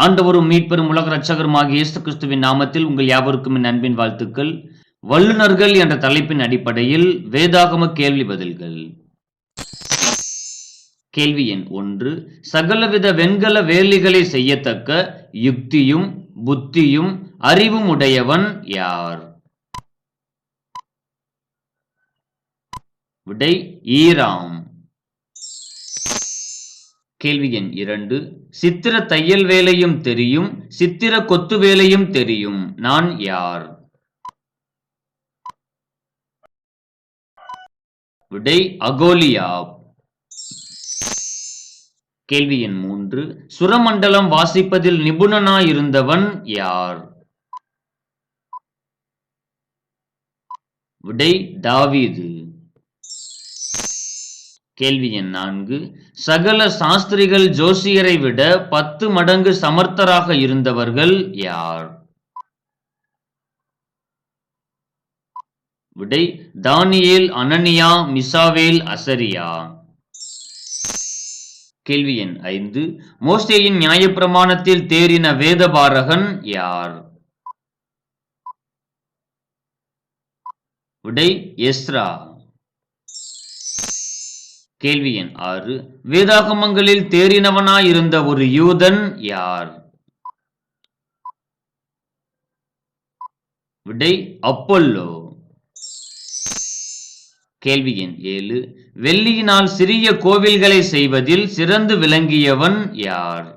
ஆண்டவரும் மீட்பெரும் உலக ரட்சகருமாகிய இயேசு கிறிஸ்துவின் நாமத்தில் உங்கள் யாவருக்கும் என் அன்பின் வாழ்த்துக்கள். வல்லுநர்கள் என்ற தலைப்பின் அடிப்படையில் வேதாகம கேள்வி பதில்கள். கேள்வி எண் ஒன்று. சகலவித வெண்கல வேலிகளை செய்யத்தக்க யுக்தியும் புத்தியும் அறிவும் உடையவன் யார்? விடை ஈராம். கேள்வி எண் இரண்டு. சித்திர தையல் வேலையும் தெரியும் சித்திர கொத்து வேலையும் தெரியும். நான் யார்? விடை அகோலியா. கேள்வி எண் மூன்று. சுரமண்டலம் வாசிப்பதில் நிபுணனாயிருந்தவன் யார்? விடை தாவீது கேள்வி எண் நான்கு. சகல சாஸ்திரிகள் ஜோசியரை விட பத்து மடங்கு சமர்த்தராக இருந்தவர்கள் யார்? விடை தானியேல் அனனியா மிசாவேல் அசரியா. கேள்வி எண் ஐந்து. மோசேயின் நியாயப்பிரமாணத்தில் தேறின வேதபாரகன் யார்? விடை எஸ்ரா. கேள்வி எண் ஆறு. வேதாகமங்களில் தேறினவனாயிருந்த ஒரு யூதன் யார்? விடை அப்பல்லோ. கேள்வி எண் ஏழு. வெள்ளியினால் சிறிய கோவில்களை செய்வதில் சிறந்து விளங்கியவன் யார்?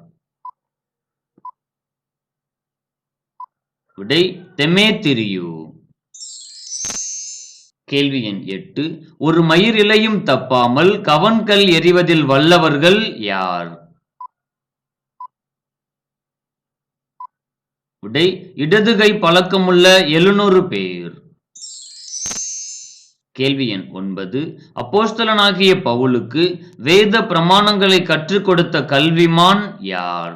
விடை தெமேத்திரியு கேள்வி எண் எட்டு. ஒரு மயிர் இலையும் தப்பாமல் கவன்கல் எறிவதில் வல்லவர்கள் யார்? விடை இடதுகை பழக்கமுள்ள எழுநூறு பேர். கேள்வி எண் ஒன்பது. அப்போஸ்தலனாகிய பவுலுக்கு வேத பிரமாணங்களை கற்றுக் கொடுத்த கல்விமான் யார்?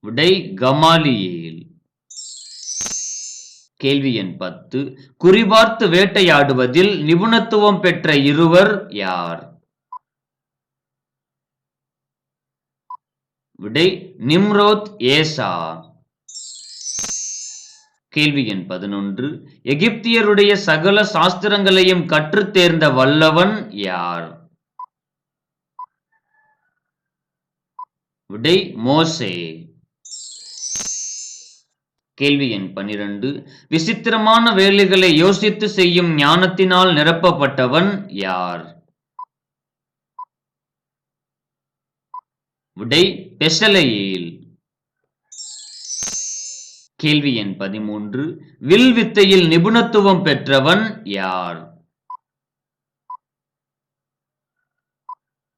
விடை கமாலியேல். கேள்வி எண் பத்து. குறிபார்த்து வேட்டையாடுவதில் நிபுணத்துவம் பெற்ற இருவர் யார்? விடை நிம்ரோத் ஏசா. கேள்வி எண் பதினொன்று. எகிப்தியருடைய சகல சாஸ்திரங்களையும் கற்று தேர்ந்த வல்லவன் யார்? விடை மோசே. கேள்வி எண் பனிரெண்டு விசித்திரமான வேலைகளை யோசித்து செய்யும் ஞானத்தினால் நிரப்பப்பட்டவன் யார்? விடை பெசலையில். கேள்வி எண் பதிமூன்று. வில் வித்தையில் நிபுணத்துவம் பெற்றவன் யார்?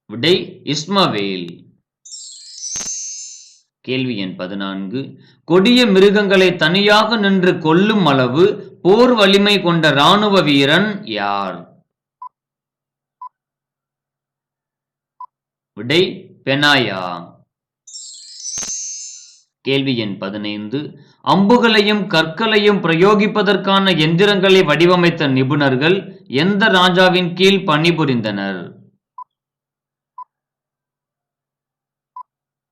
விடை இஸ்மவேல். கேள்வி எண் பதினான்கு. கொடிய மிருகங்களை தனியாக நின்று கொல்லும் அளவு போர் வலிமை கொண்ட இராணுவ வீரன் யார்? விடை பெனாயா. கேள்வி எண் பதினைந்து. அம்புகளையும் கற்களையும் பிரயோகிப்பதற்கான எந்திரங்களை வடிவமைத்த நிபுணர்கள் எந்த ராஜாவின் கீழ் பணிபுரிந்தனர்?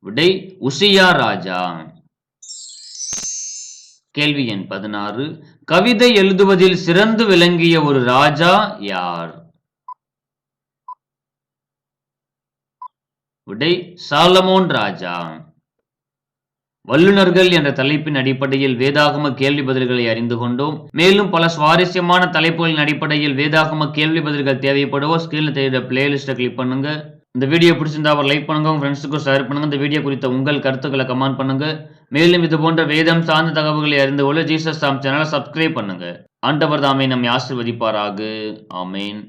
விடை உசியா ராஜா. கேள்வி எண் பதினாறு. கவிதை எழுதுவதில் சிறந்து விளங்கிய ஒரு ராஜா யார்? விடை சாலமோன் ராஜா. வல்லுநர்கள் என்ற தலைப்பின் அடிப்படையில் வேதாகம கேள்வி பதில்களை அறிந்து கொண்டோம். மேலும் பல சுவாரஸ்யமான தலைப்புகளின் அடிப்படையில் வேதாகம கேள்வி பதில்கள் தேவைப்படுவோ ஸ்கிரீனில் தெரிகிற பிளேலிஸ்ட்டை கிளிக் பண்ணுங்க. இந்த வீடியோ பிடிச்சிருந்தா அவர் லைக் பண்ணுங்க உங்கள் ஃப்ரெண்ட்ஸுக்கும் ஷேர் பண்ணுங்க. இந்த வீடியோ குறித்த உங்கள் கருத்துக்களை கமெண்ட் பண்ணுங்க. மேலும் இது போன்ற வேதம் சார்ந்த தகவல்களை அறிந்து கொள்ள ஜீசஸ் சாம் சேனலை சப்ஸ்கிரைப் பண்ணுங்க. ஆண்டவர் தாமே நம்மை ஆசிர்வதிப்பாராக. ஆமேன்.